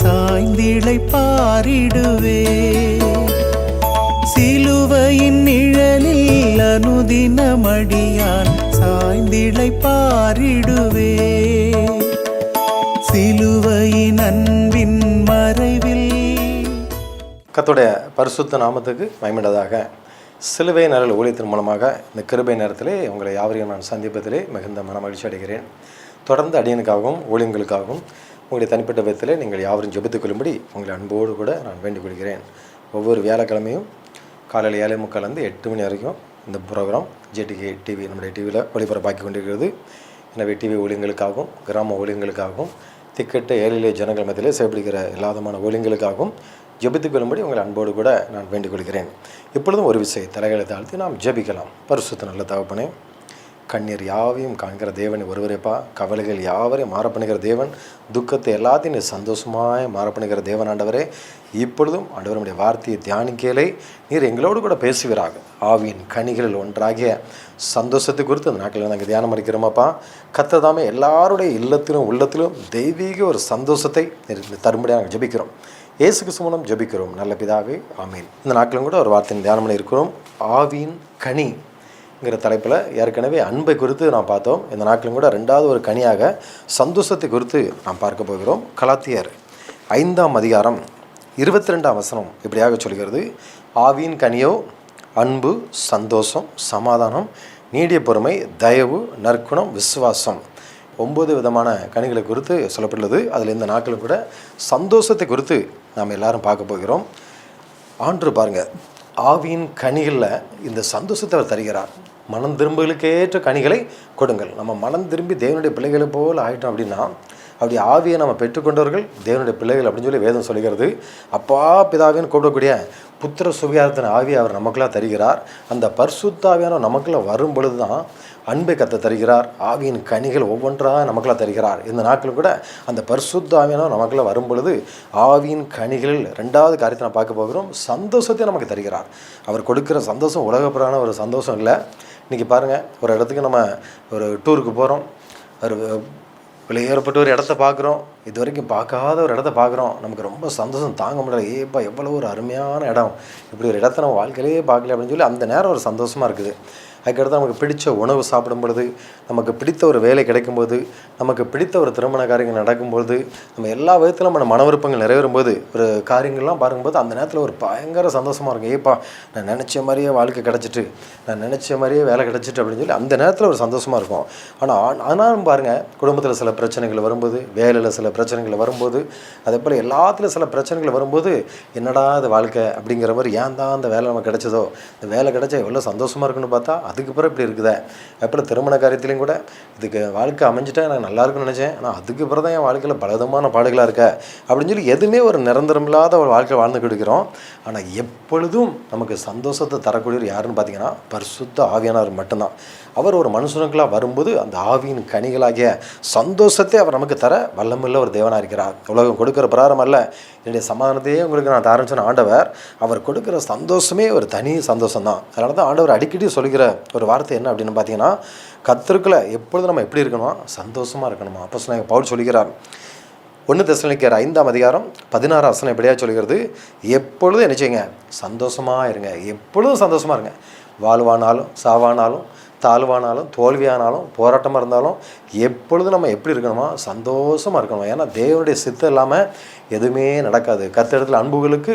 சாய்ந்திளை பாரிடுவே சிலுவையின் நிழலில் அனுதினமடியான் சாய்ந்திளை பாரிடுவே சிலுவையின் அன்பின் மறைவில் கத்துடைய பரிசுத்த நாமத்துக்கு மயமிடதாக சிலுவை நிரல் ஊழியத்தின் மூலமாக இந்த கிருபை நேரத்திலே உங்களை யாவரையும் நான் சந்திப்பதிலே மிகுந்த மன மகிழ்ச்சி அடைகிறேன். தொடர்ந்து அடியனுக்காகவும் ஊழியங்களுக்காகவும் உங்களுடைய தனிப்பட்ட விதத்தில் நீங்கள் யாவரும் ஜெபித்துக்கொள்ளும்படி உங்களை அன்போடு கூட நான் வேண்டிக் கொள்கிறேன். ஒவ்வொரு வியாழக்கிழமையும் காலையில் ஏழை முக்கால்லேருந்து எட்டு மணி வரைக்கும் இந்த ப்ரோக்ராம் ஜேடிகே டிவி நம்முடைய டிவியில் ஒளிபரப்பாக்கி கொண்டிருக்கிறது. எனவே டிவி ஊழியங்களுக்காகவும் கிராம ஊழியங்களுக்காகவும் திக்கெட்ட ஏழிலே ஜனங்கள் மத்தியிலே செயல்படுகிற எல்லாதமான ஊழியங்களுக்காகவும் ஜெபித்துக் கொள்ளும்படி உங்களை அன்போடு கூட நான் வேண்டிக் கொள்கிறேன். இப்பொழுதும் ஒரு விஷயம் தலைகளை தாழ்த்தி நாம் ஜெபிக்கலாம். பரிசுத்த நல்ல தகப்பனே கண்ணீர் யாவையும் காண்கிற தேவன் ஒருவரேப்பா. கவலைகள் யாவரையும் மாறப்பண்ணுகிற தேவன். துக்கத்தை எல்லாத்தையும் நீ சந்தோஷமாய் மாறப்பண்ணுகிற தேவன் ஆண்டவரே. இப்பொழுதும் ஆண்டவருடைய வார்த்தையை தியானிக்கலை நீர் எங்களோடு கூட பேசுவீராக. ஆவியின் கனிகளில் ஒன்றாகிய சந்தோஷத்தை குறித்து அந்த நாட்களில் நாங்கள் தியானம் அளிக்கிறோமாப்பா. கத்ததாமே எல்லாருடைய இல்லத்திலும் உள்ளத்திலும் தெய்வீக ஒரு சந்தோஷத்தை தரும்படியாக நாங்கள் ஜெபிக்கிறோம். இயேசு கிறிஸ்து மூலம் ஜெபிக்கிறோம். நல்ல பிதாவே ஆமீன். இந்த நாட்களும் கூட ஒரு வார்த்தையின் தியானம் பண்ணி இருக்கிறோம். ஆவியின் கனி ங்கிற தலைப்பில் ஏற்கனவே அன்பை குறித்து நாம் பார்த்தோம். இந்த நாட்டிலும் கூட ரெண்டாவது ஒரு கனியாக சந்தோஷத்தை குறித்து நாம் பார்க்க போகிறோம். கலாத்தியர் ஐந்தாம் அதிகாரம் இருபத்தி ரெண்டாம் வசனம் இப்படியாக சொல்கிறது. ஆவியின் கனியோ அன்பு சந்தோஷம் சமாதானம் நீடிய பொறுமை தயவு நற்குணம் விசுவாசம் ஒம்பது விதமான கனிகளை குறித்து சொல்லப்பட்டுள்ளது. அதில் இந்த நாட்களும் கூட சந்தோஷத்தை குறித்து நாம் எல்லாரும் பார்க்க போகிறோம். ஆண்டு பாருங்கள் ஆவியின் கனிகளில் இந்த சந்தோஷத்தை அவர் தருகிறார். மனம் திரும்புகளுக்கேற்ற கனிகளை கொடுங்கள். நம்ம மனம் திரும்பி தேவனுடைய பிள்ளைகளை போல் ஆகிட்டோம் அப்படின்னா அப்படி ஆவியை நம்ம பெற்றுக்கொண்டவர்கள் தேவனுடைய பிள்ளைகள் அப்படின்னு சொல்லி வேதம் சொல்லுகிறது. அப்பா பிதாவின்னு கூப்பிடக்கூடிய புத்திர சுவிகாரத்தின் ஆவியை அவர் நமக்கெல்லாம் தருகிறார். அந்த பர்சுத்தாவியான நமக்குள்ள வரும் பொழுது தான் அன்பை கத்த தருகிறார். ஆவியின் கனிகள் ஒவ்வொன்றாக நமக்கெல்லாம் தருகிறார். இந்த நாட்களும் கூட அந்த பர்சுத்தாவியான நமக்குள்ள வரும் பொழுது ஆவியின் கனிகளில் ரெண்டாவது காரியத்தை நான் பார்க்க போகிறோம். சந்தோஷத்தை நமக்கு தருகிறார். அவர் கொடுக்குற சந்தோஷம் உலகப்புறான ஒரு சந்தோஷம் இல்லை. இன்றைக்கி பாருங்கள் ஒரு இடத்துக்கு நம்ம ஒரு டூருக்கு போகிறோம் ஒரு வெளியேறப்பட்ட ஒரு இடத்த பார்க்குறோம் இது வரைக்கும் பார்க்காத ஒரு இடத்த பார்க்குறோம் நமக்கு ரொம்ப சந்தோஷம் தாங்க முடியல. ஏப்பா எவ்வளோ ஒரு அருமையான இடம். இப்படி ஒரு இடத்த நம்ம வாழ்க்கையிலேயே பார்க்கல அப்படின்னு சொல்லி அந்த நேரம் ஒரு சந்தோஷமாக இருக்குது. அதுக்கடுத்து நமக்கு பிடித்த உணவு சாப்பிடும் பொழுது நமக்கு பிடித்த ஒரு வேலை கிடைக்கும்போது நமக்கு பிடித்த ஒரு திருமண காரியங்கள் நடக்கும்போது நம்ம எல்லா விதத்திலும் நம்ம மன விருப்பங்கள் நிறைவேறும் போது ஒரு காரியங்கள்லாம் பார்க்கும்போது அந்த நேரத்தில் ஒரு பயங்கர சந்தோஷமாக இருக்கும். ஏப்பா நான் நினச்ச மாதிரியே வாழ்க்கை கிடச்சிட்டு நான் நினச்ச மாதிரியே வேலை கிடச்சிட்டு அப்படின்னு சொல்லி அந்த நேரத்தில் ஒரு சந்தோஷமாக இருக்கும். ஆனால் ஆனாலும் பாருங்கள் குடும்பத்தில் சில பிரச்சனைகள் வரும்போது வேலையில் சில பிரச்சனைகள் வரும்போது அதே போல் எல்லாத்துலேயும் சில பிரச்சனைகள் வரும்போது என்னடா அது வாழ்க்கை? அப்படிங்கிற மாதிரி ஏன் தான் அந்த வேலை நமக்கு கிடச்சதோ? இந்த வேலை கிடச்சா எவ்வளோ சந்தோஷமாக இருக்குன்னு பார்த்தா அதுக்கு பிறகு இப்படி இருக்குதே. அப்புறம் திருமண காரியத்துலேயும் கூட இதுக்கு வாழ்க்கை அமைஞ்சிட்டா நான் நல்லா இருக்குன்னு நினச்சேன். ஆனால் அதுக்கு பிறகு தான் என் வாழ்க்கையில் பலவிதமான பாடுகளாக இருக்க. அப்படின்னு சொல்லி எதுவுமே ஒரு நிரந்தரம் இல்லாத ஒரு வாழ்க்கை வாழ்ந்து கொடுக்கிறோம் ஆனால் எப்பொழுதும் நமக்கு சந்தோஷத்தை தரக்கூடியவர் யாருன்னு பார்த்தீங்கன்னா பரிசுத்த ஆவியானவர் மட்டும்தான். அவர் ஒரு மனுஷனுக்களாக வரும்போது அந்த ஆவியின் கனிகளாகிய சந்தோஷத்தை அவர் நமக்கு தர வல்லமுள்ள ஒரு தேவனாக இருக்கிறார். உலகம் கொடுக்குற பிராரம் அல்ல. என்னுடைய சமாதானத்தையே உங்களுக்கு நான் தரேன்னு சொன்ன ஆண்டவர் அவர் கொடுக்குற சந்தோஷமே ஒரு தனி சந்தோஷம் தான் அதனால தான் ஆண்டவர் அடிக்கடி சொல்கிற ஒரு வார்த்தை என்ன அப்படின்னு பார்த்தீங்கன்னா கத்திருக்கில் எப்பொழுதும் நம்ம எப்படி இருக்கணுமா சந்தோஷமாக இருக்கணுமா? அப்போ சொன்ன பவுல் சொல்கிறார் ஒன்று தசனிக்கிற ஐந்தாம் அதிகாரம் பதினாறு வசனம் எப்படியா சொல்கிறது எப்பொழுதும் என்ன செய்யுங்க சந்தோஷமாக இருங்க. எப்பொழுதும் சந்தோஷமாக இருங்க. வாழ்வானாலும் சாவானாலும் தாழ்வானாலும் தோல்வியானாலும் போராட்டமாக இருந்தாலும் எப்பொழுதும் நம்ம எப்படி இருக்கணுமா சந்தோஷமாக இருக்கணும். ஏன்னா தேவனுடைய சித்தம் இல்லாமல் எதுவுமே நடக்காது. கத்திடத்தில் அன்புகளுக்கு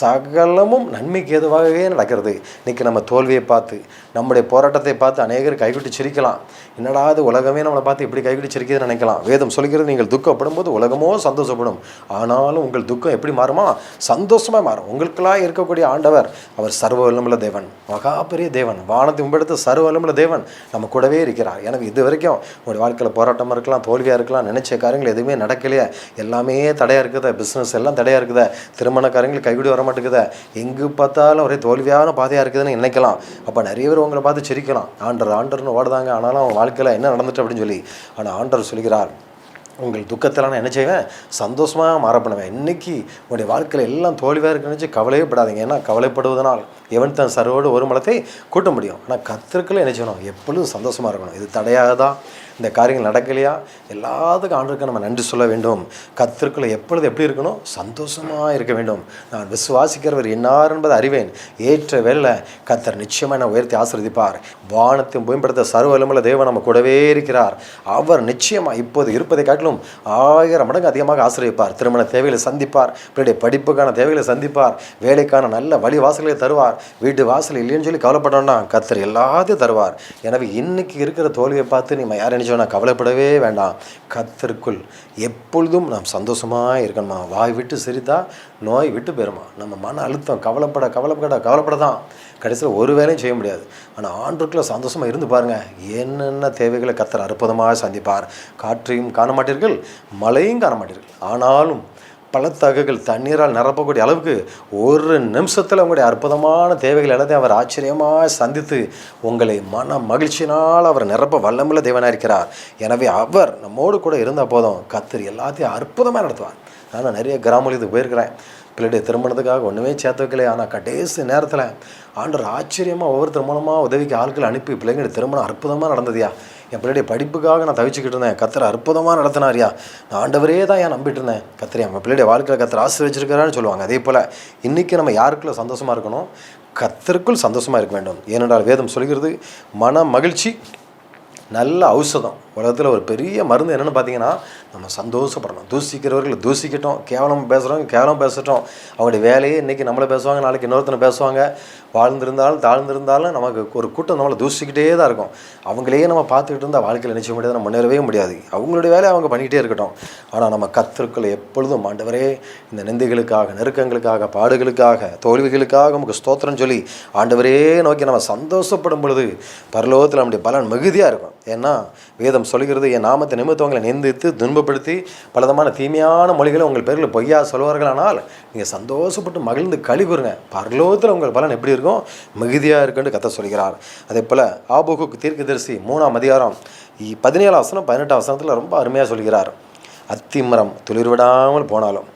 சகலமும் நன்மைக்கு ஏதுவாகவே நடக்கிறது. இன்றைக்கி நம்ம தோல்வியை பார்த்து நம்முடைய போராட்டத்தை பார்த்து அநேகர் கைவிட்டு சிரிக்கலாம். என்னடா இது உலகமே நம்மளை பார்த்து இப்படி கைவிட்டு சிரிக்கிறதுன்னு நினைக்கலாம். வேதம் சொல்கிறது நீங்கள் துக்கப்படும் போது உலகமோ சந்தோஷப்படும். ஆனாலும் உங்கள் துக்கம் எப்படி மாறுமா? சந்தோஷமாக மாறும். உங்களுக்கெல்லாம் இருக்கக்கூடிய ஆண்டவர் அவர் சர்வ வல்லமுள்ள தேவன். மகா பெரிய தேவன். வானத்தை உம்பெடுத்த சர்வ வல்லமுள்ள தேவன் நம்ம கூடவே இருக்கிறார். எனக்கு இது வரைக்கும் உங்களுடைய வாழ்க்கையில் போராட்டமாக இருக்கலாம் தோல்வியாக இருக்கலாம் நினைச்ச காரியங்கள் எதுவுமே நடக்கலையே. எல்லாமே தடையாக இருக்கிறத பிஸ்னஸ் எல்லாம் தடையாக இருக்குதா. திருமணக்காரங்களுக்கு காரியங்கள் கைவிடி வர மாட்டேங்குதா எங்கே பார்த்தாலும் ஒரே தோல்வியான பாதையாக இருக்குதுன்னு நினைக்கலாம். அப்போ நிறைய பேர் உங்களை பார்த்து சிரிக்கலாம். ஆண்டர் ஆண்டர்னு ஓடுதாங்க. ஆனாலும் அவன் வாழ்க்கையில் என்ன நடந்துட்டு அப்படின்னு சொல்லி. ஆனால் ஆண்டர் சொல்கிறார் உங்கள் துக்கத்தில் நான் என்ன செய்வேன்? சந்தோஷமாக மாற பண்ணுவேன். இன்றைக்கி உங்களுடைய வாழ்க்கையில் எல்லாம் தோல்வியாக இருக்குன்னு நினச்சி கவலையே படாதீங்க. ஏன்னா கவலைப்படுவதனால் எவன் தன் சர்வோடு ஒரு மலத்தை கூட்ட முடியும். ஆனால் கத்திற்குள்ள என்ன செய்யணும்? எப்பொழுதும் சந்தோஷமாக இருக்கணும். இது தடையாக தான் இந்த காரியங்கள் நடக்கலையா? எல்லாத்துக்கும் ஆண்டுக்கு நம்ம நன்றி சொல்ல வேண்டும். கத்திற்குள்ள எப்பொழுது எப்படி இருக்கணும் சந்தோஷமாக இருக்க வேண்டும். நான் விசுவாசிக்கிறவர் என்னார் என்பதை அறிவேன். ஏற்ற வேலை கத்தர் நிச்சயமாக என்னை உயர்த்தி ஆசீர்வதிப்பார். வானத்தை மேம்படுத்த சர்வ தேவன் நம்ம கூடவே இருக்கிறார். அவர் நிச்சயமாக இப்போது இருப்பதை காட்டிலும் ஆயிரம் மடங்கு அதிகமாக ஆசிரியப்பார் திருமண தேவைகளை சந்திப்பார். பிள்ளைடைய படிப்புக்கான தேவைகளை சந்திப்பார். வேலைக்கான நல்ல வழி வாசல்களை தருவார். வீட்டு வாசல் இல்லைன்னு சொல்லி கவலைப்பட்டோம்னா கத்தர் எல்லாத்தையும் தருவார். எனவே இன்னைக்கு இருக்கிற தோல்வியை பார்த்து நீ யார் கவலைப்படவே வேண்டாம். கத்தருக்குள் எப்பொழுதும் நாம் சந்தோஷமாக இருக்கணுமா? வாய் விட்டு சிரித்தா நோய் விட்டு பெறுமா நம்ம மன அழுத்தம் கவலைப்பட கவலைப்பட கவலைப்பட தான் கடைசியில் ஒரு வேலையும் செய்ய முடியாது. ஆனால் ஆண்டுக்குள்ளே சந்தோஷமாக இருந்து பாருங்கள் என்னென்ன தேவைகளை கத்தர் அற்புதமாக சந்திப்பார். காற்றையும் காண மாட்டீர்கள் மழையும் காண மாட்டீர்கள். ஆனாலும் பள்ளத்தகுகள் தண்ணீரால் நிரப்பக்கூடிய அளவுக்கு ஒரு நிமிஷத்தில் உங்களுடைய அற்புதமான தேவைகள் எல்லாத்தையும் அவர் ஆச்சரியமாக சந்தித்து உங்களை மன மகிழ்ச்சியினால் அவர் நிரப்ப வல்லமுள்ள தேவனாக இருக்கிறார். எனவே அவர் நம்மோடு கூட இருந்தால் போதும். கத்தர் எல்லாத்தையும் அற்புதமாக நடத்துவார். நான் நிறைய கிராமங்களுக்கு போயிருக்கிறேன். பிள்ளைடைய திருமணத்துக்காக ஒன்றுமே சேர்த்து வைக்கல. ஆனால் கடைசி நேரத்தில் ஆண்டர் ஆச்சரியமாக ஒவ்வொருத்தர் மூலமாக உதவிக்கு ஆட்கள் அனுப்பி பிள்ளைங்களுடைய திருமணம் அற்புதமாக நடந்ததுயா. என் பிள்ளைடைய படிப்புக்காக நான் தவிச்சுக்கிட்டு இருந்தேன். கத்தரை அற்புதமாக நடத்தினாரியா நான் ஆண்டவரே தான் ஏன் நம்பிட்டு இருந்தேன். கத்திரியா நம்ம பிள்ளைடைய வாழ்க்கையில் கத்திர ஆசிரியச்சிருக்கிறான்னு சொல்லுவாங்க. அதே போல் இன்றைக்கி நம்ம யாருக்குள்ள சந்தோஷமாக இருக்கணும்? கத்தருக்குள் சந்தோஷமாக இருக்க வேண்டும். ஏனென்றால் வேதம் சொல்கிறது மன மகிழ்ச்சி நல்ல ஔஷதம். உலகத்தில் ஒரு பெரிய மருந்து என்னென்னு பார்த்தீங்கன்னா நம்ம சந்தோஷப்படணும். தூசிக்கிறவர்கள் தூசிக்கட்டும். கேவலம் பேசுகிறவங்க கேவலம் பேசட்டும். அவங்களுடைய வேலையே இன்றைக்கி நம்மளை பேசுவாங்க நாளைக்கு இன்னொருத்தனை பேசுவாங்க. வாழ்ந்திருந்தாலும் தாழ்ந்திருந்தாலும் நமக்கு ஒரு கூட்டம் நம்மளை தூசிக்கிட்டே தான் இருக்கும். அவங்களையே நம்ம பார்த்துக்கிட்டு இருந்தால் வாழ்க்கையில் நிச்சயம் முடியாது நம்ம முன்னேறவே முடியாது. அவங்களுடைய வேலையை அவங்க பண்ணிக்கிட்டே இருக்கட்டும். ஆனால் நம்ம கத்திற்குள்ள எப்பொழுதும் ஆண்டவரே இந்த நிந்தைகளுக்காக நெருக்கங்களுக்காக பாடுகளுக்காக தோல்விகளுக்காக நமக்கு ஸ்தோத்திரம் சொல்லி ஆண்டவரே நோக்கி நம்ம சந்தோஷப்படும் பொழுது பரலோகத்தில் நம்முடைய பலன் மிகுதியாக இருக்கும். ஏன்னா வேதம் சொல்கிறது என் நாமத்தை நிமித்தவங்களை நிந்தித்து துன்பப்படுத்தி பலதமான தீமையான மொழிகளை உங்கள் பேரில் பொய்யா சொல்வார்களானால் நீங்கள் சந்தோஷப்பட்டு மகிழ்ந்து கழி கூறுங்க. பரலோகத்தில் உங்கள் பலன் எப்படி இருக்கும் மிகுதியாக இருக்குன்னு கத்த சொல்கிறார். அதே போல் ஆபோகுக்கு தீர்க்கதரிசி மூணாம் அதிகாரம் இ- பதினேழாம் வசனம் பதினெட்டாம் வசனத்தில் ரொம்ப அருமையாக சொல்கிறார். அத்திமரம் துளிர்விடாமல் போனாலும்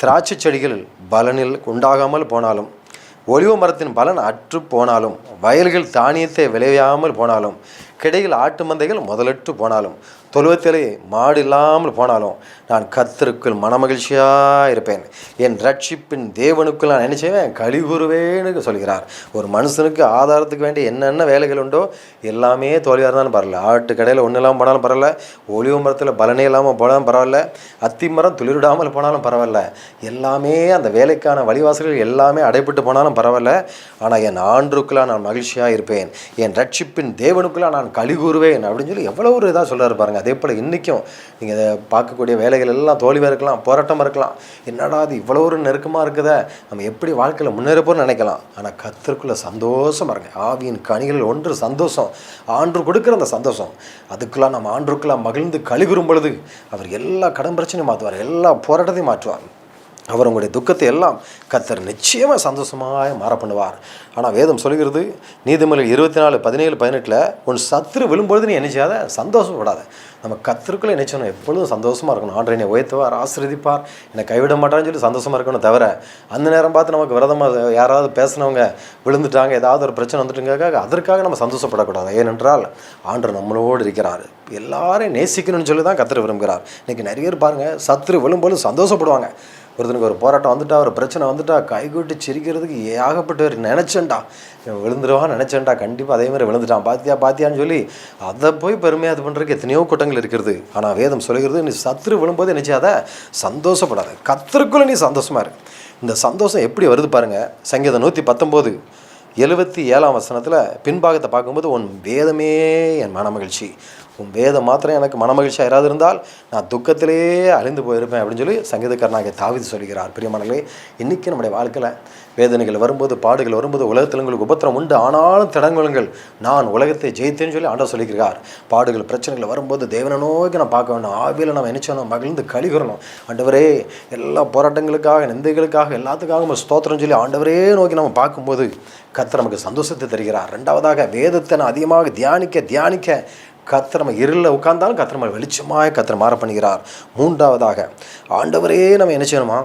திராட்சை செடிகள் பலனில் உண்டாகாமல் போனாலும் ஒளிவு மரத்தின் பலன் அற்று போனாலும் வயல்கள் தானியத்தை விளையாமல் போனாலும் கிடையில் ஆட்டு மந்தைகள் முதலற்று போனாலும் தொழுவத்திலே மாடு இல்லாமல் போனாலும் நான் கத்தருக்குள் மனமகிழ்ச்சியாக இருப்பேன். என் ரட்சிப்பின் தேவனுக்குள் நான் என்ன செய்வேன்? கழிவுறுவேன்னு சொல்கிறார். ஒரு மனுஷனுக்கு ஆதாரத்துக்கு வேண்டிய என்னென்ன வேலைகள் உண்டோ எல்லாமே தோல்வியாக இருந்தாலும் பரவாயில்ல. ஆட்டு கடையில் ஒன்றும் இல்லாமல் போனாலும் பரவாயில்ல. ஒளிவு மரத்தில் பலனே இல்லாமல் போனாலும் பரவாயில்ல. அத்தி மரம் துளிரிடாமல் போனாலும் பரவாயில்ல. எல்லாமே அந்த வேலைக்கான வழிவாசல்கள் எல்லாமே அடைபட்டு போனாலும் பரவாயில்ல. ஆனால் என் ஆண்டுக்குள்ளாக நான் மகிழ்ச்சியாக இருப்பேன். என் ரட்சிப்பின் தேவனுக்குள்ளாக நான் கழிகுறுவேன் அப்படின்னு சொல்லி எவ்வளோ ஒரு இதாக சொல்கிறார் பாருங்கள் அதே போல் இன்றைக்கும் நீங்கள் அதை பார்க்கக்கூடிய வேலைகள் எல்லாம் தோல்வியாக இருக்கலாம் போராட்டமாக இருக்கலாம் என்னடா அது இவ்வளோ ஒரு நெருக்கமாக இருக்குதா? நம்ம எப்படி வாழ்க்கையில் முன்னேறப்போன்னு நினைக்கலாம். ஆனால் கத்திற்குள்ளே சந்தோஷமா இருங்க. ஆவியின் கனிகளில் ஒன்று சந்தோஷம். ஆண்டு கொடுக்குற அந்த சந்தோஷம். அதுக்குள்ளே நம்ம ஆண்டுக்குள்ளே மகிழ்ந்து கழிகுறும் பொழுது அவர் எல்லா கடன் பிரச்சனையும் மாற்றுவார் எல்லா போராட்டத்தையும் மாற்றுவார். அவர் உங்களுடைய துக்கத்தை எல்லாம் கத்தர் நிச்சயமாக சந்தோஷமாக மாற பண்ணுவார் ஆனால் வேதம் சொல்கிறது நீதிமொழிகள் இருபத்தி நாலு பதினேழு பதினெட்டில் உன் சத்துரு விழும்பொழுது நீ நினைச்சாத சந்தோஷப்படாத. நம்ம கத்திற்குள்ளே நினைச்சணும் எப்பொழுதும் சந்தோஷமாக இருக்கணும். ஆண்டரை என்னை உயர்த்துவார் ஆசிர்வதிப்பார். என்னை கைவிட மாட்டான்னு சொல்லி சந்தோஷமாக இருக்கணும் தவிர அந்த நேரம் பார்த்து நமக்கு விரதமாக யாராவது பேசினவங்க விழுந்துட்டாங்க ஏதாவது ஒரு பிரச்சனை வந்துட்டுங்க அதற்காக நம்ம சந்தோஷப்படக்கூடாது. ஏனென்றால் ஆண்டர் நம்மளோடு இருக்கிறார். எல்லாரையும் நேசிக்கணும்னு சொல்லி தான் கத்திர விரும்புகிறார். இன்றைக்கி நிறைய பேர் பாருங்கள் சத்துரு விழும்போது சந்தோஷப்படுவாங்க. ஒருத்தனுக்கு ஒரு போராட்டம் வந்துட்டா ஒரு பிரச்சனை வந்துட்டா கைகூட்டி சிரிக்கிறதுக்கு ஏகப்பட்டவர் நினச்சேன்டா. விழுந்துருவான் நினச்சேன்டா. கண்டிப்பாக அதே மாதிரி விழுந்துட்டான். பாத்தியா பாத்தியான்னு சொல்லி அதை போய் பெருமையாக இது பண்ணுறதுக்கு எத்தனையோ கூட்டங்கள் இருக்கிறது. ஆனால் வேதம் சொல்கிறது நீ சத்துரு விழும்போது நினச்சாத சந்தோஷப்படாத. கத்தருக்குள்ள நீ சந்தோஷமாக இரு. இந்த சந்தோஷம் எப்படி வருது பாருங்கள் சங்கீதம் நூற்றி பத்தொம்போது எழுபத்தி ஏழாம் வசனத்தில் பின்பாகத்தை பார்க்கும்போது உன் வேதமே என் மனமகிழ்ச்சி. உன் வேதம் மாத்திரம் எனக்கு மனமகிழ்ச்சியாக யாராவது இருந்தால் நான் துக்கத்திலே அழிந்து போயிருப்பேன். அப்படின்னு சொல்லி சங்கீதக்காரனாக தாவிது சொல்கிறார். பிரியமானங்களே இன்றைக்கி நம்முடைய வாழ்க்கையில் வேதனைகள் வரும்போது பாடுகள் வரும்போது உலகத்தில் உங்களுக்கு உபத்திரம் உண்டு. ஆனாலும் திடங்குளுங்கள் நான் உலகத்தை ஜெயித்தேன்னு சொல்லி ஆண்டவர் சொல்லியிருக்கிறார். பாடுகள் பிரச்சனைகள் வரும்போது தேவனை நோக்கி நான் பார்க்க வேணும் ஆவியில் நம்ம நினைச்சோம் மகிழ்ந்து கழிகிறணும் ஆண்டவரே எல்லா போராட்டங்களுக்காக நிந்தைகளுக்காக எல்லாத்துக்காக நம்ம ஸ்தோத்திரம் சொல்லி ஆண்டவரே நோக்கி நம்ம பார்க்கும்போது கத்தர் நமக்கு சந்தோஷத்தை தருகிறார். ரெண்டாவதாக வேதத்தை நான் அதிகமாக தியானிக்க தியானிக்க கத்திரமை நம்ம இருளில் உட்கார்ந்தாலும் கத்திரமை வெளிச்சமாக கர்த்தர் மாற பண்ணுகிறார் மூன்றாவதாக ஆண்டவரே நம்ம என்ன செய்யணுமா?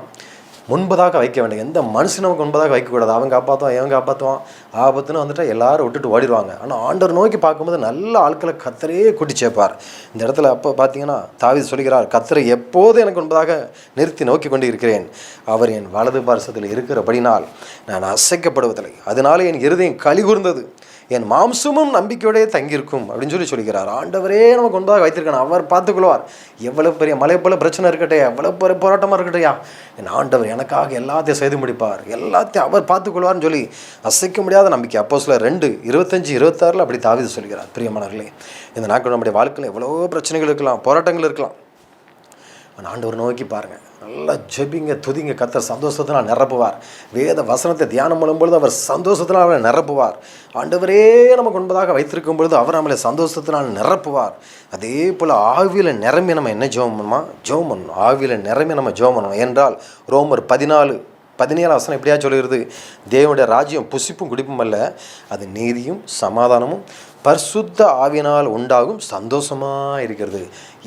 முன்பதாக வைக்க வேண்டும். எந்த மனுஷன் நமக்கு முன்பதாக வைக்கக்கூடாது. அவன் காப்பாற்றுவான் இவன் காப்பாற்றுவான் ஆபத்துன்னு வந்துட்டு எல்லாரும் விட்டுட்டு ஓடிடுவாங்க. ஆனால் ஆண்டவர் நோக்கி பார்க்கும்போது நல்ல ஆட்களை கத்தரையே கூட்டி சேர்ப்பார். இந்த இடத்துல அப்போ பார்த்தீங்கன்னா தாவீது சொல்கிறார் கத்தரை எப்போது எனக்கு முன்பதாக நிறுத்தி நோக்கி கொண்டு இருக்கிறேன் அவர் என் வலது பார்சத்தில் இருக்கிறபடினால் நான் அசைக்கப்படுவதில்லை. அதனாலே என் இருதயம் கலிகூர்ந்தது என் மாம்சமும் நம்பிக்கையோடே தங்கியிருக்கும் அப்படின்னு சொல்லி சொல்லிக்கிறார் ஆண்டவரே நமக்கு முன்பதாக வைத்திருக்கணும். அவர் பார்த்துக்கொள்வார். எவ்வளோ பெரிய மலை போல பிரச்சனை இருக்கட்டே எவ்வளோ பெரிய போராட்டமாக இருக்கட்டையா என் ஆண்டவர் எனக்காக எல்லாத்தையும் செய்து முடிப்பார். எல்லாத்தையும் அவர் பார்த்துக்கொள்வார்னு சொல்லி அசைக்க முடியாத நம்பிக்கை. அப்போ சில ரெண்டு இருபத்தஞ்சு இருபத்தாறில் அப்படி தாவிது சொல்கிறார். பிரியமானவர்களே இந்த நாட்கள் நம்முடைய வாழ்க்கையில் எவ்வளோ பிரச்சனைகள் இருக்கலாம் போராட்டங்கள் இருக்கலாம். ஆண்டவர் நோக்கி பாருங்கள் நல்லா ஜெபிங்க துதிங்க. கத்தர் சந்தோஷத்தினால் நிரப்புவார். வேத வசனத்தை தியானம் பண்ணும்பொழுது அவர் சந்தோஷத்தினால் அவரை நிரப்புவார். ஆண்டவரே நமக்கு ஒன்பதாக வைத்திருக்கும் பொழுது அவர் நம்மளை சந்தோஷத்தினால் நிரப்புவார். அதே போல் ஆவியில் நிரம்பி நம்ம என்ன ஜோம் பண்ணுமா? ஜோம் பண்ணணும் ஆவியில் நிரம்பி நம்ம ஜோம் பண்ணணும் என்றால் ரோமர் பதினாலு பதினேழு வசனம் எப்படியா சொல்லிடுது தேவனுடைய ராஜ்யம் புசிப்பும் குடிப்பும் அல்ல. அது நீதியும் சமாதானமும் பரிசுத்த ஆவினால் உண்டாகும் சந்தோஷமாக இருக்கிறது.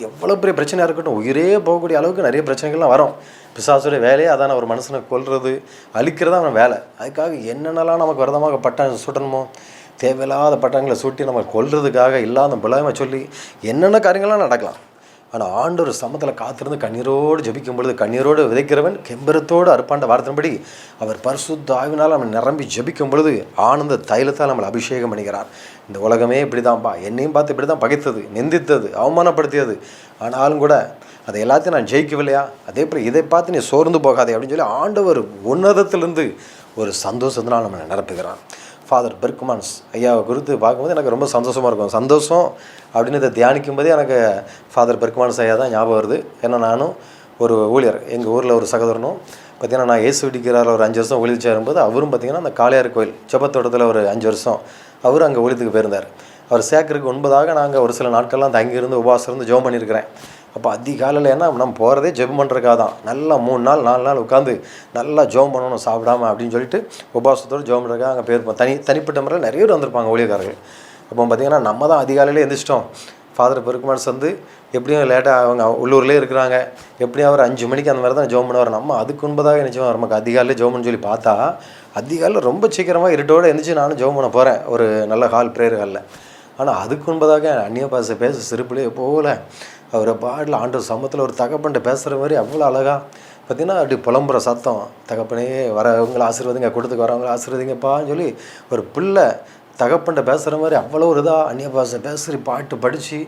எவ்வளோ பெரிய பிரச்சனையாக இருக்கட்டும் உயிரே போகக்கூடிய அளவுக்கு நிறைய பிரச்சனைகள்லாம் வரும். பிசாசுடைய வேலையே அதான் ஒரு மனுஷனை கொல்றது அழிக்கிறது அவன் வேலை. அதுக்காக என்னென்னலாம் நமக்கு விரதமாக பட்டம் சுட்டணுமோ தேவையில்லாத பட்டங்களை சுட்டி நம்ம கொல்றதுக்காக இல்லாத பிள்ளைமை சொல்லி என்னென்ன காரியங்கள்லாம் நடக்கலாம். ஆனால் ஆண்டொரு சமத்தில் காத்திருந்து கண்ணீரோடு ஜபிக்கும் பொழுது கண்ணீரோடு விதைக்கிறவன் கெம்பரத்தோடு அறுப்பாண்ட வார்த்தையின்படி அவர் பரிசுத்த ஆவினால் நம்ம நிரம்பி ஜபிக்கும் பொழுது ஆனந்த தைலத்தால் நம்மளை அபிஷேகம் பண்ணுகிறார் இந்த உலகமே இப்படி தான்ப்பா என்னையும் பார்த்து இப்படி தான் பகைத்தது நிந்தித்தது அவமானப்படுத்தியது. ஆனாலும் கூட அதை எல்லாத்தையும் நான் ஜெயிக்கவில்லையா? அதே போல் இதை பார்த்து நீ சோர்ந்து போகாதே அப்படின்னு சொல்லி ஆண்டவர் உன்னதத்திலிருந்து ஒரு சந்தோஷத்தினால் நம்ம நிரப்புகிறான் ஃபாதர் பெர்குமான்ஸ் ஐயாவை குறித்து பார்க்கும்போது எனக்கு ரொம்ப சந்தோஷமாக இருக்கும். சந்தோஷம் அப்படின்னு இதை தியானிக்கும் போதே எனக்கு ஃபாதர் பெர்குமான்ஸ் ஐயா தான் ஞாபகம் வருது. ஏன்னா நானும் ஒரு ஊழியர் எங்கள் ஊரில் ஒரு சகோதரனும் பார்த்தீங்கன்னா நான் ஏசு விடிக்கிறார் ஒரு அஞ்சு வருஷம் ஒழிச்சு சேரும்போது அவரும் பார்த்தீங்கன்னா அந்த காளையார் கோயில் செப்பத்தோட்டத்தில் ஒரு அஞ்சு வருஷம் அவர் அங்கே ஒழித்துக்கு போயிருந்தார். அவர் சேர்க்கறதுக்கு ஒன்பதாக நாங்கள் ஒரு சில நாட்கள்லாம் தங்கியிருந்து உபவாசம் இருந்து ஜெபம் பண்ணியிருக்கிறேன். அப்போ அதிகாலையில் என்ன நம்ம போகிறதே ஜெபம் பண்ணுறக்காக தான். நல்லா மூணு நாள் நாலு நாள் உட்காந்து நல்லா ஜெபம் பண்ணணும் சாப்பிடாம அப்படின்னு சொல்லிட்டு உபவாசத்தோடு ஜெபம் பண்ணுறதுக்காக அங்கே போயிருப்போம். தனி தனிப்பட்ட முறையில் நிறைய பேர் வந்திருப்பாங்க ஊழியக்காரர்கள். அப்போ பார்த்தீங்கன்னா நம்ம தான் அதிகாலையிலே எழுந்திரிச்சிட்டோம் ஃபாதர் பெருக்குமான்ஸ் வந்து எப்படியும் லேட்டாக அவங்க உள்ளூர்லேயே இருக்கிறாங்க. எப்படியும் அவர் அஞ்சு மணிக்கு அந்த மாதிரி தான் ஜோம் பண்ணுவார். நம்ம அதுக்கு முன்பதாக நினச்சோம் நமக்கு அதிகாலையில் ஜெபம் பண்ணி சொல்லி பார்த்தா அதிகாலையில் ரொம்ப சீக்கிரமாக இருட்டோடு எந்திரிச்சு நானும் ஜெபம் பண்ண போகிறேன் ஒரு நல்ல ஹால் ப்ரேயர் ஹாலில் ஆனால் அதுக்கு முன்பதாக அந்நிய பாச பேச சிரிப்புலேயே போகல. அவரை பாட்டில் ஆண்டு சமத்தில் ஒரு தகப்பன்ட்ட பேசுகிற மாதிரி அவ்வளோ அழகாக பார்த்தீங்கன்னா அப்படி புலம்புற சத்தம். தகப்பனே வரவங்களை ஆசீர்வதிங்க கொடுத்துக்கு வரவங்களை ஆசீர்வதிங்கப்பான்னு சொல்லி ஒரு பிள்ளை தகப்பன்ட்ட பேசுகிற மாதிரி அவ்வளோ ஒரு இதாக அந்நிய பாஷை பேசுகிற பாட்டு படித்து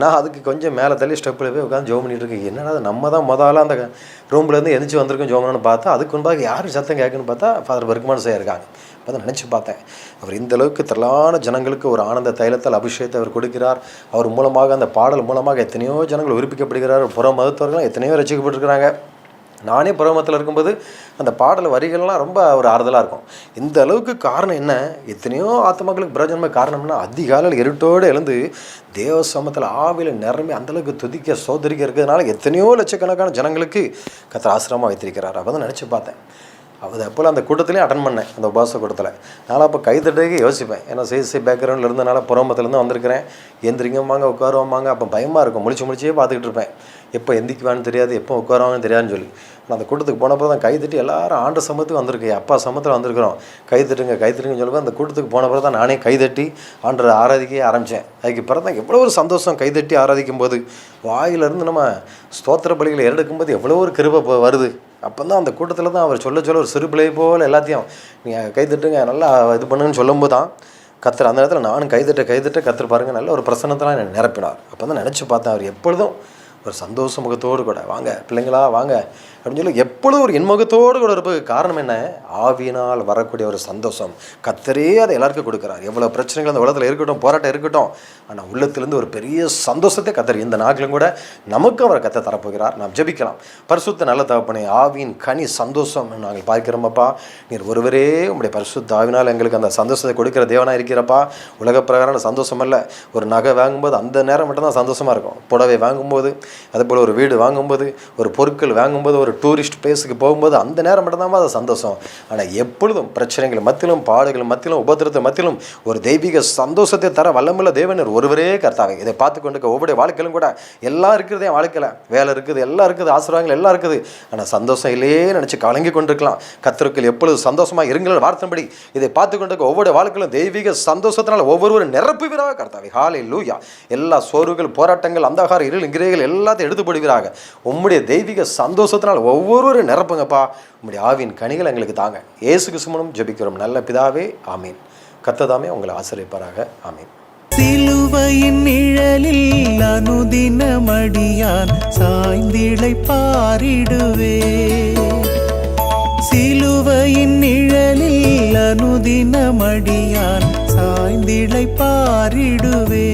நான் அதுக்கு கொஞ்சம் மேலே தள்ளி ஸ்டெப்பில் போய் உட்காந்து ஜோம் பண்ணிட்டு இருக்கேன். என்னடா அது நம்ம தான் முதல்ல அந்த ரூம்லேருந்து எந்திரிச்சு வந்திருக்கோம் ஜோமனு பார்த்தா அதுக்கு முன்பாக யார் சத்தம் கேட்குன்னு பார்த்தா ஃபாதர் பெருக்குமான் சார் இருக்காங்க. அப்போ நினச்சி பார்த்தேன். அவர் இந்த அளவுக்கு திரளான ஜனங்களுக்கு ஒரு ஆனந்த தைலத்தால் அபிஷேகத்தை அவர் கொடுக்கிறார். அவர் மூலமாக அந்த பாடல் மூலமாக எத்தனையோ ஜனங்கள் உறுப்பிக்கப்படுகிறார் புற மதத்தவர்கள் எத்தனையோ ரசிக்கப்பட்டிருக்கிறாங்க. நானே பருவமத்தில் இருக்கும்போது அந்த பாடல் வரிகள்லாம் ரொம்ப ஒரு ஆறுதலாக இருக்கும். இந்த அளவுக்கு காரணம் என்ன? எத்தனையோ ஆத்மாக்களுக்கு பிரயோஜனமாக காரணம்னா அதிகாலையில் இருட்டோடு எழுந்து தேவ சமத்தில் ஆவியில் நிரம்பி அந்தளவுக்கு துதிக்க சோதரிக்க இருக்கிறதுனால எத்தனையோ லட்சக்கணக்கான ஜனங்களுக்கு கத்திர ஆசிரமாக வைத்திருக்கிறார். அப்போ தான் நினச்சி பார்த்தேன். அது அப்போல்லாம் அந்த கூட்டத்திலையும் அட்டன் பண்ணேன் அந்த உபாச கூட்டத்தில். நான் அப்போ கைத்தட்டுக்கு யோசிப்பேன். ஏன்னா சிஎஸ்சி பேக்ரவுண்டில் இருந்தனால புறம்பத்துலேருந்து வந்திருக்கிறேன். எந்திரிங்கம்மாங்க உட்காருவாமாங்க அப்போ பயமாக இருக்கும். முழிச்சு முழிச்சே பார்த்துக்கிட்டு இருப்பேன். எப்போ எந்திக்குவான்னு தெரியாது எப்போ உட்காருவாங்கன்னு தெரியாதுன்னு சொல்லி. நான் அந்த கூட்டத்துக்கு போனப்போ தான் கைத்தட்டி எல்லாரும் ஆண்ட சமத்துக்கு வந்திருக்கு அப்பா சமத்தில் வந்திருக்கிறோம். கைத்தட்டுங்க கைத்தட்டுங்கன்னு சொல்லுவோம் அந்த கூட்டத்துக்கு போனப்போ தான் நானே கைதட்டி ஆண்டரை ஆராதிக்க ஆரம்பித்தேன் அதுக்கு பிறகு தான் எவ்வளோ ஒரு சந்தோஷம் கைதட்டி ஆராதிக்கும் போது. வாயிலிருந்து நம்ம ஸ்தோத்திர பலிகளை எடுக்கும்போது எவ்வளோ ஒரு கிருபை வருது. அப்போ தான் அந்த கூட்டத்தில் தான் அவர் சொல்ல சொல்ல ஒரு சிறு பிள்ளை போல் எல்லாத்தையும் நீங்கள் கைதட்டுங்க நல்லா இது பண்ணுங்கன்னு சொல்லும்போது தான் கத்தர் அந்த நேரத்தில் நானும் கைதட்ட கைதட்ட கத்தர் பாருங்கள் நல்ல ஒரு பிரசன்னத்தெல்லாம் என்னை நிரப்பினார். அப்போ தான் நினச்சி பார்த்தேன் அவர் எப்பொழுதும் ஒரு சந்தோஷ முகத்தோடு கூட வாங்க பிள்ளைங்களா வாங்க அப்படின்னு சொல்லி எப்பொழுதும் ஒரு இன்முகத்தோடு கூட இருப்பதுக்கு காரணம் என்ன? ஆவியினால் வரக்கூடிய ஒரு சந்தோஷம். கத்தரே அதை எல்லாருக்கும் கொடுக்குறார். எவ்வளோ பிரச்சனைகள் அந்த உலகத்தில் இருக்கட்டும் போராட்டம் இருக்கட்டும் ஆனால் உள்ளத்துலேருந்து ஒரு பெரிய சந்தோஷத்தை கத்தர் இந்த நாட்களும் கூட நமக்கும் அவர் கத்தை தரப்போகிறார். நாம் ஜெபிக்கலாம். பரிசுத்த நல்ல தகப்பனே ஆவியின் கனி சந்தோஷம் நாங்கள் பார்க்கிறோமப்பா. நீர் ஒருவரே உங்களுடைய பரிசுத்த ஆவினால் எங்களுக்கு அந்த சந்தோஷத்தை கொடுக்குற தேவனாக இருக்கிறப்பா. உலக பிரகாரம் சந்தோஷம் அல்ல. ஒரு நகை வாங்கும்போது அந்த நேரம் மட்டும்தான் சந்தோஷமாக இருக்கும். புடவை வாங்கும்போது அதேபோல் ஒரு வீடு வாங்கும்போது ஒரு பொருட்கள் வாங்கும்போது ஒரு டூரிஸ்ட் பிளேஸுக்கு போகும்போது அந்த நேரம் மட்டும்தான் அது சந்தோஷம். ஆனால் எப்பொழுதும் பிரச்சனைகள் மத்தியிலும் பாடுகள் மத்தியிலும் உபத்திரத்தை மத்தியிலும் ஒரு தெய்வீக சந்தோஷத்தை தர வல்லமுள்ள தேவனர் ஒருவரே கர்த்தாவே. இதை பார்த்து கொண்டு ஒவ்வொரு வாழ்க்கையிலும் கூட எல்லாம் இருக்கிறதே வாழ்க்கையில். வேலை இருக்குது எல்லாம் இருக்குது ஆசீர்வாதங்கள் எல்லாம் இருக்குது. ஆனால் சந்தோஷம் இல்லையே நினச்சி கலங்கி கொண்டிருக்கலாம். கத்திருக்கள் எப்பொழுது சந்தோஷமாக இருங்கள் வார்த்தைப்படி இதை பார்த்து கொண்டு ஒவ்வொரு வாழ்க்கையிலும் தெய்வீக சந்தோஷத்தினால் ஒவ்வொருவரும் நிரப்புவீராக கர்த்தாவை. ஹாலே லூயா எல்லா சோர்வுகள் போராட்டங்கள் அந்தகார இருள் கிரைகள் எல்லாத்தையும் எடுத்து போடுவீராக. உம்முடைய தெய்வீக சந்தோஷத்தினால் ஒவ்வொருவரும் நிரப்புங்கப்பா. உம்முடைய ஆவின் கனிகள் எங்களுக்கு தாங்க. ஏசு கிசுமனும் ஜபிக்கிறோம். நல்ல பிதாவே ஆமீன். கத்ததாமே உங்களை ஆசிரியப்பாராக ஆமீன். சிலுவையின் நிழலில் அனுதினமடியான் சாய்ந்திழை பாரிடுவே. சிலுவையின் நிழலில் அனுதினமடியான் சாய்ந்திழை பாரிடுவே.